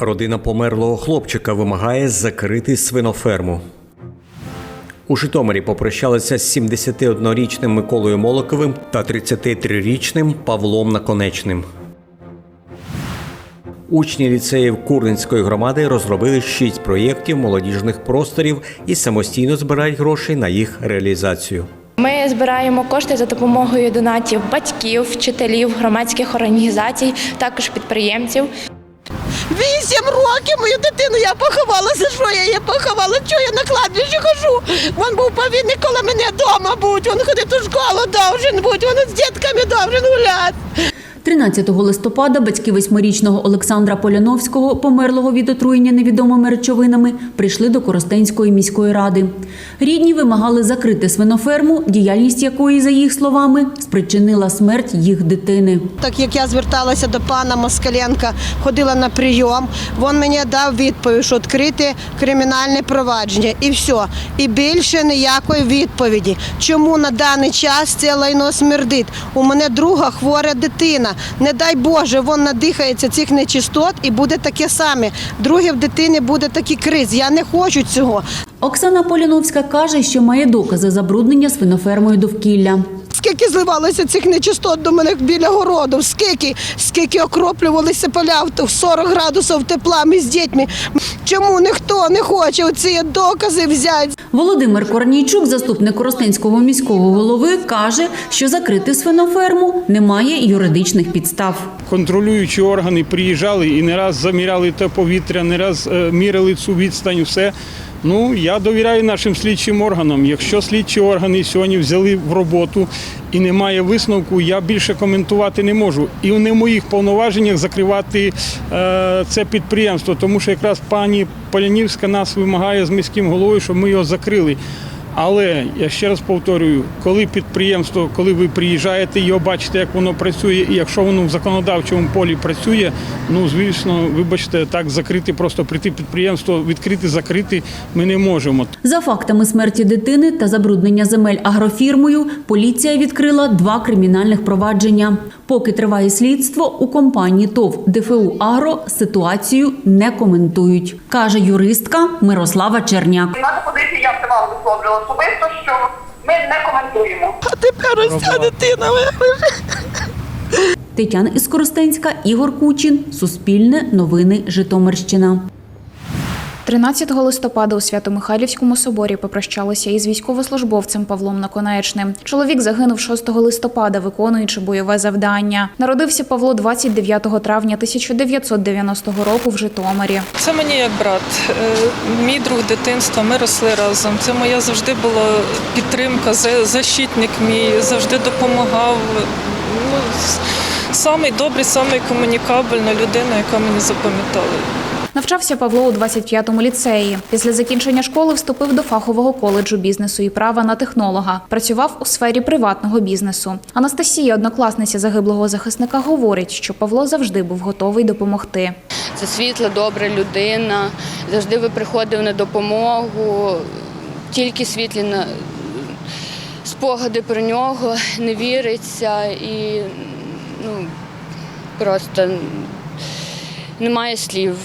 Родина померлого хлопчика вимагає закрити свиноферму. У Житомирі попрощалися з 71-річним Миколою Молоковим та 33-річним Павлом Наконечним. Учні ліцеїв Курненської громади розробили шість проєктів молодіжних просторів і самостійно збирають гроші на їх реалізацію. Ми збираємо кошти за допомогою донатів батьків, вчителів, громадських організацій, також підприємців. Вісім років мою дитину я поховала. За що я її поховала? Чого я на кладбищі хожу? Він був повинен коло мене вдома бути. Він ходить у школу довжен бути. Він з дітками довжен гуляти. 13 листопада батьки восьмирічного Олександра Поляновського, померлого від отруєння невідомими речовинами, прийшли до Коростенської міської ради. Рідні вимагали закрити свиноферму, діяльність якої, за їх словами, спричинила смерть їх дитини. Так як я зверталася до пана Москаленка, ходила на прийом, він мені дав відповідь, що відкрити кримінальне провадження. І все. І більше ніякої відповіді. Чому на даний час це лайно смердить? У мене друга хвора дитина. Не дай Боже, він надихається цих нечистот і буде таке саме. Друге в дитини буде такий криз. Я не хочу цього. Оксана Поліновська каже, що має докази забруднення свинофермою довкілля. Скільки зливалося цих нечистот до мене біля городу, скільки, скільки окроплювалися поля в 40 градусів тепла ми з дітьми. Чому ніхто не хоче ці докази взяти? Володимир Корнійчук, заступник Коростенського міського голови, каже, що закрити свиноферму немає юридичних підстав. контролюючі органи приїжджали і не раз заміряли те повітря, не раз е, міряли цю відстань, все. Ну, я довіряю нашим слідчим органам. Якщо слідчі органи сьогодні взяли в роботу і немає висновку, я більше коментувати не можу. І не в моїх повноваженнях закривати е, це підприємство, тому що якраз пані Полянівська нас вимагає з міським головою, щоб ми його закрили. Але я ще раз повторюю, коли підприємство, коли ви приїжджаєте, його бачите, як воно працює, і якщо воно в законодавчому полі працює, ну звісно, вибачте, так закрити, просто прийти підприємство, відкрити, закрити ми не можемо. За фактами смерті дитини та забруднення земель агрофірмою, поліція відкрила два кримінальних провадження. Поки триває слідство, у компанії ТОВ ДФУ Агро ситуацію не коментують, каже юристка Мирослава Черняк. Наша позиція я це вам висловлювала особисто, що ми не коментуємо. А тепер ось ця дитина. Тетяна Іскоростенська, Ігор Кучин, Суспільне, Новини Житомирщина. 13 листопада у Свято-Михайлівському соборі попрощалися із військовослужбовцем Павлом Наконечним. Чоловік загинув 6 листопада, виконуючи бойове завдання. Народився Павло 29 травня 1990 року в Житомирі. Це мені як брат, Е, мій друг дитинства. Ми росли разом. Це моя завжди була підтримка, за- защитник мій, завжди допомагав. Ну, самий добрий, самий комунікабельна людина, яка мені запам'ятала. Навчався Павло у 25-му ліцеї. Після закінчення школи вступив до фахового коледжу бізнесу і права на технолога. Працював у сфері приватного бізнесу. Анастасія, однокласниця загиблого захисника, говорить, що Павло завжди був готовий допомогти. Це світла, добра людина, завжди ви приходив на допомогу, тільки світлі на- спогади про нього, не віриться і ну, просто немає слів.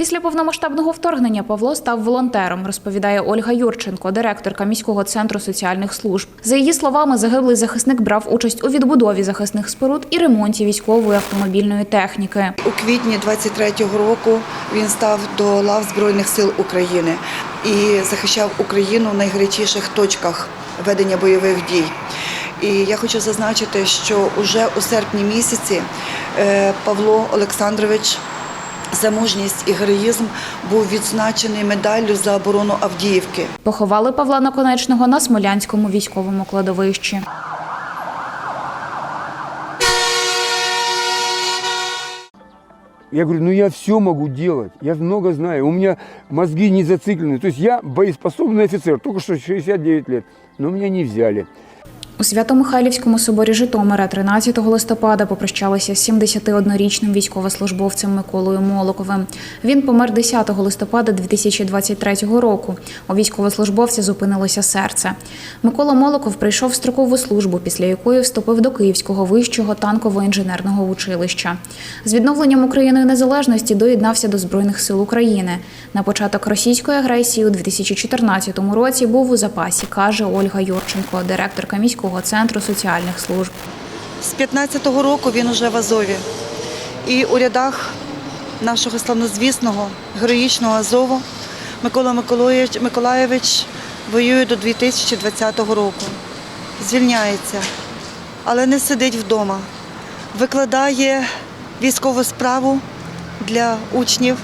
Після повномасштабного вторгнення Павло став волонтером, розповідає Ольга Юрченко, директорка міського центру соціальних служб. За її словами, загиблий захисник брав участь у відбудові захисних споруд і ремонті військової автомобільної техніки. У квітні 23-го року він став до лав Збройних сил України і захищав Україну в найгарячіших точках ведення бойових дій. І я хочу зазначити, що уже у серпні місяці е, Павло Олександрович за мужність і героїзм був відзначений медаллю за оборону Авдіївки. Поховали Павла Наконечного на Смолянському військовому кладовищі. Я говорю, ну я все могу делать, я много знаю, у меня мозги не зациклены. То есть я боеспособный офицер, только что 69 лет, но меня не взяли. У Свято-Михайлівському соборі Житомира 13 листопада попрощалися з 71-річним військовослужбовцем Миколою Молоковим. Він помер 10 листопада 2023 року. У військовослужбовця зупинилося серце. Микола Молоков прийшов в строкову службу, після якої вступив до Київського вищого танково-інженерного училища. З відновленням Україною незалежності доєднався до Збройних сил України. На початок російської агресії у 2014 році був у запасі, каже Ольга Юрченко, директорка міського центру соціальних служб. З 15-го року він уже в Азові. І у рядах нашого славнозвісного героїчного Азову Микола Миколаєвич воює до 2020 року. Звільняється, але не сидить вдома. Викладає військову справу для учнів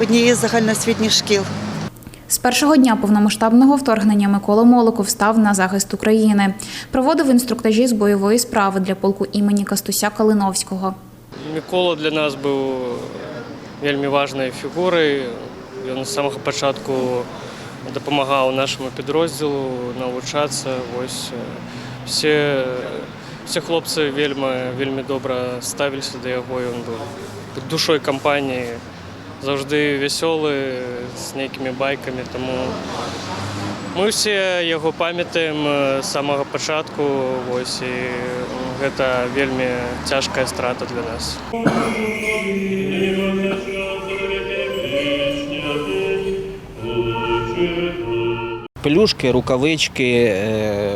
однієї з загальноосвітніх шкіл. З першого дня повномасштабного вторгнення Микола Молоков став на захист України. Проводив інструктажі з бойової справи для полку імені Кастуся Калиновського. Микола для нас був вельми важною фігурою. Він з самого початку допомагав нашому підрозділу навчатися. Ось е, всі, всі хлопці вельми, вельми добре ставилися до його. Він був душою компанії, завжди веселий, з деякими байками. Тому ми всі його пам'ятаємо з самого початку. Ось і це вельми тяжка страта для нас. Пелюшки, рукавички, е,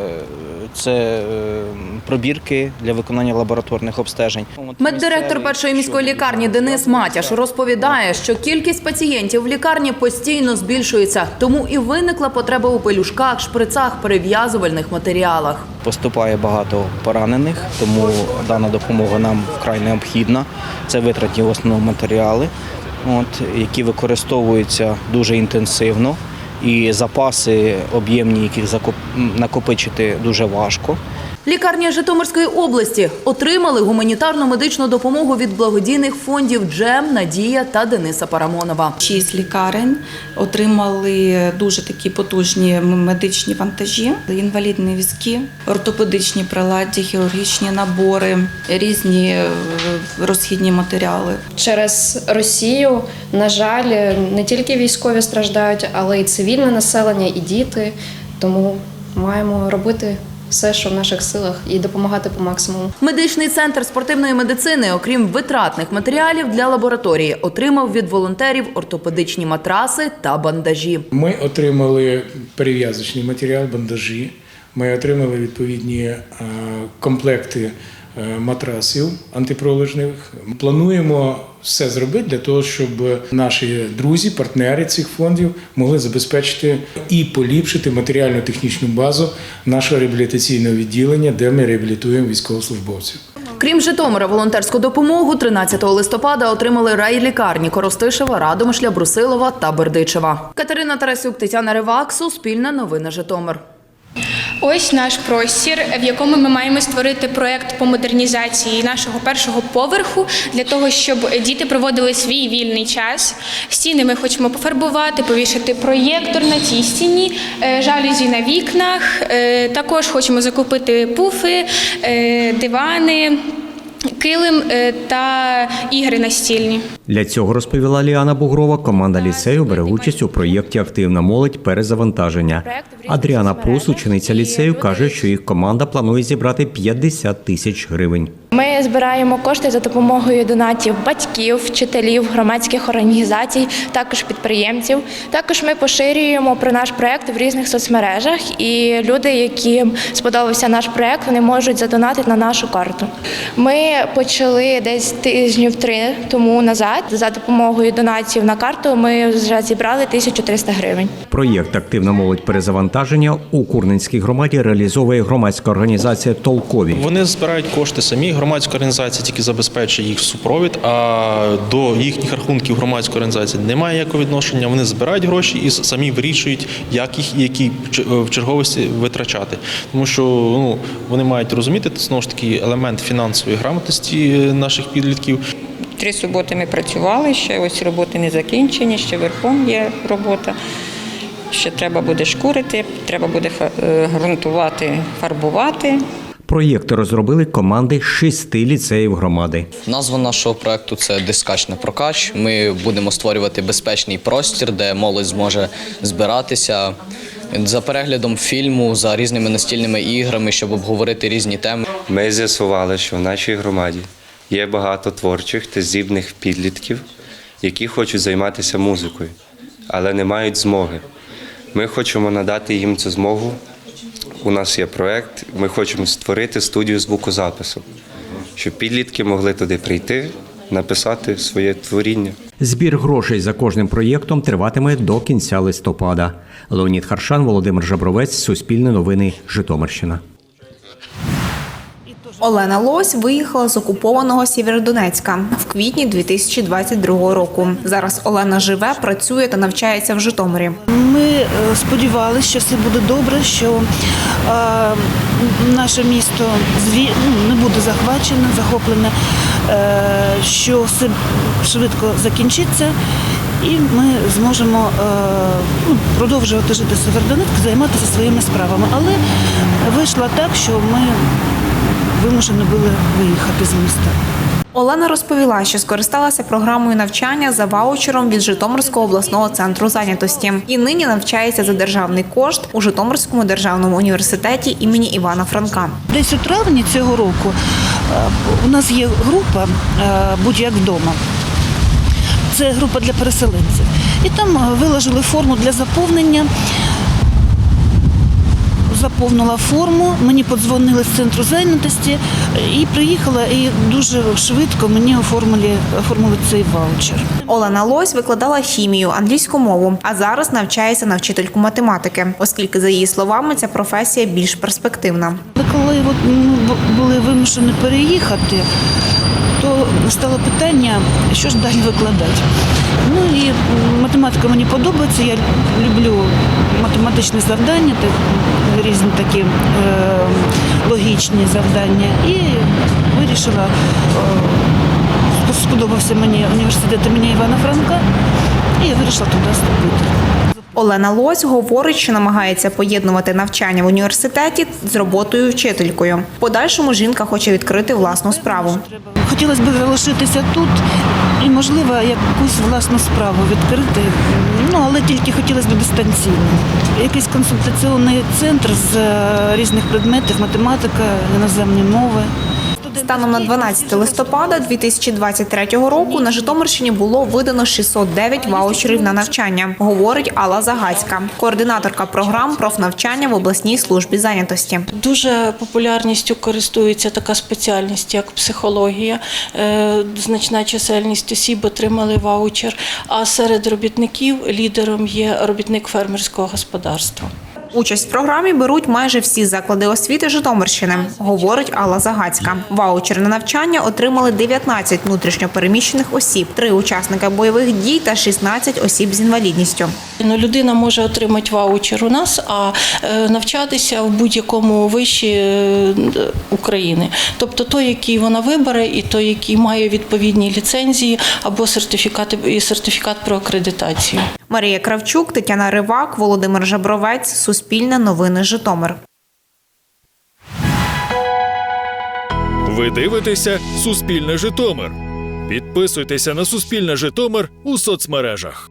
це е, пробірки для виконання лабораторних обстежень. Меддиректор першої міської лікарні Денис Матяш розповідає, що кількість пацієнтів в лікарні постійно збільшується, тому і виникла потреба у пелюшках, шприцах, перев'язувальних матеріалах. Поступає багато поранених, тому дана допомога нам вкрай необхідна. Це витратні в основному матеріали, от, які використовуються дуже інтенсивно. І запаси об'ємні, яких накопичити дуже важко. Лікарні Житомирської області отримали гуманітарну медичну допомогу від благодійних фондів Джем, Надія та Дениса Парамонова. Шість лікарень отримали дуже такі потужні медичні вантажі, інвалідні візки, ортопедичні приладдя, хірургічні набори, різні е, розхідні матеріали. Через Росію, на жаль, не тільки військові страждають, але й цивільне населення, і діти. Тому маємо робити все, що в наших силах, і допомагати по максимуму. Медичний центр спортивної медицини, окрім витратних матеріалів для лабораторії, отримав від волонтерів ортопедичні матраси та бандажі. Ми отримали перев'язочний матеріал, бандажі. Ми отримали відповідні е, комплекти е, матрасів антипролежних. Плануємо все зробити для того, щоб наші друзі, партнери цих фондів могли забезпечити і поліпшити матеріально-технічну базу нашого реабілітаційного відділення, де ми реабілітуємо військовослужбовців. Крім Житомира, волонтерську допомогу 13 листопада отримали райлікарні Коростишева, Радомишля, Брусилова та Бердичева. Катерина Тарасюк, Тетяна Ривак, Суспільне новини Житомир. Ось наш простір, в якому ми маємо створити проект по модернізації нашого першого поверху для того, щоб діти проводили свій вільний час. Стіни ми хочемо пофарбувати, повішати проєктор на цій стіні, е, жалюзі на вікнах. Е, Також хочемо закупити пуфи, е, дивани. Килим е, та ігри настільні. Для цього розповіла Ліана Бугрова. Команда ліцею бере участь у проєкті Активна молодь перезавантаження. Адріана Прус, учениця ліцею, каже, що їх команда планує зібрати 50 тисяч гривень. Ми збираємо кошти за допомогою донатів батьків, вчителів, громадських організацій, також підприємців. Також ми поширюємо про наш проект в різних соцмережах, і люди, яким сподобався наш проект, вони можуть задонатити на нашу карту. Ми почали десь тижнів три тому назад. За допомогою донатів на карту ми вже зібрали 1300 гривень. Проєкт Активна молодь перезавантаження у Курненській громаді реалізовує громадська організація Толкові. Вони збирають кошти самі. Громадська організація тільки забезпечує їх супровід, а до їхніх рахунків громадської організації немає ніякого відношення. Вони збирають гроші і самі вирішують, як їх і які в черговості витрачати. Тому що ну вони мають розуміти знову ж таки елемент фінансової грамотності наших підлітків. Три суботи ми працювали, ще ось роботи не закінчені, ще верхом є робота. Ще треба буде шкурити, треба буде ґрунтувати, фарбувати. Проєкти розробили команди шести ліцеїв громади. Назва нашого проекту це Дискач на прокач. Ми будемо створювати безпечний простір, де молодь зможе збиратися за переглядом фільму, за різними настільними іграми, щоб обговорити різні теми. Ми з'ясували, що в нашій громаді є багато творчих та здібних підлітків, які хочуть займатися музикою, але не мають змоги. Ми хочемо надати їм цю змогу. У нас є проект. ми хочемо створити студію звукозапису, щоб підлітки могли туди прийти, написати своє творіння. Збір грошей за кожним проєктом триватиме до кінця листопада. Леонід Харшан, Володимир Жабровець, Суспільне новини, Житомирщина. Олена Лось виїхала з окупованого Сєвєродонецька в квітні 2022 року. Зараз Олена живе, працює та навчається в Житомирі. Ми е, сподівалися, що все буде добре, що е, наше місто зві... ну, не буде захвачене, захоплене, е, що все швидко закінчиться, і ми зможемо ну, продовжувати жити в займатися своїми справами. Але вийшло так, що ми вимушені були виїхати з міста. Олена розповіла, що скористалася програмою навчання за ваучером від Житомирського обласного центру зайнятості і нині навчається за державний кошт у Житомирському державному університеті імені Івана Франка. Десь у травні цього року е, у нас є група е, будь-як вдома. Це група для переселенців. І там е, виложили форму для заповнення. Заповнила форму, мені подзвонили з центру зайнятості і приїхала, і дуже швидко мені оформили, оформили цей ваучер. Олена Лось викладала хімію, англійську мову, а зараз навчається на вчительку математики, оскільки, за її словами, ця професія більш перспективна. Коли от, ну, були вимушені переїхати, то стало питання, що ж далі викладати. Ну і математика мені подобається, я люблю математичні завдання, різні такі е, логічні завдання. І вирішила, е, сподобався мені університет імені Івана Франка, і я вирішила туди вступити. Олена Лось говорить, що намагається поєднувати навчання в університеті з роботою вчителькою. В подальшому жінка хоче відкрити власну справу. Хотілося б залишитися тут і, можливо, якусь власну справу відкрити. Ну, але тільки хотілося б дистанційно. Якийсь консультаційний центр з е, різних предметів, математика, іноземні мови. Станом на 12 листопада 2023 року на Житомирщині було видано 609 ваучерів на навчання, говорить Алла Загацька, координаторка програм профнавчання в обласній службі зайнятості. Дуже популярністю користується така спеціальність, як психологія. Е, Значна чисельність осіб отримали ваучер. А серед робітників лідером є робітник фермерського господарства. Участь в програмі беруть майже всі заклади освіти Житомирщини, говорить Алла Загацька. Ваучер на навчання отримали 19 внутрішньопереміщених осіб, три учасника бойових дій та 16 осіб з інвалідністю. Ну, людина може отримати ваучер у нас, а е, навчатися в будь-якому виші е, України. Тобто той, який вона вибере, і той, який має відповідні ліцензії або сертифікати і сертифікат про акредитацію. Марія Кравчук, Тетяна Ривак, Володимир Жабровець, Суспільне новини Житомир. Ви дивитеся Суспільне Житомир. Підписуйтеся на Суспільне Житомир у соцмережах.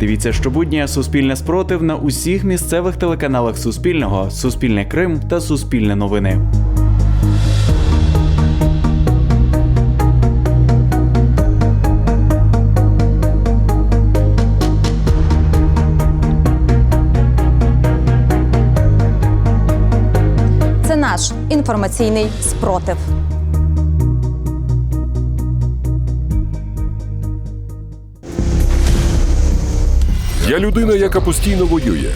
Дивіться щобудня Суспільне спротив на усіх місцевих телеканалах Суспільного, Суспільне Крим та Суспільне новини. Наш інформаційний спротив. Я людина, яка постійно воює.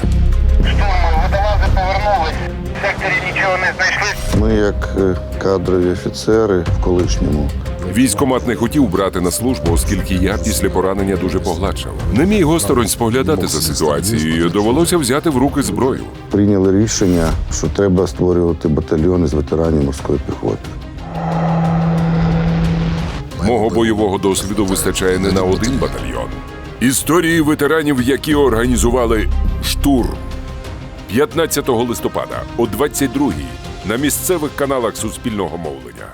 Ми, як е, кадрові офіцери в колишньому, Військомат не хотів брати на службу, оскільки я після поранення дуже погладшав. Не міг осторонь споглядати за ситуацією. Довелося взяти в руки зброю. прийняли рішення, що треба створювати батальйони з ветеранів морської піхоти. Мого бойового досвіду вистачає не на один батальйон. Історії ветеранів, які організували штурм, 15 листопада о 22 на місцевих каналах Суспільного мовлення.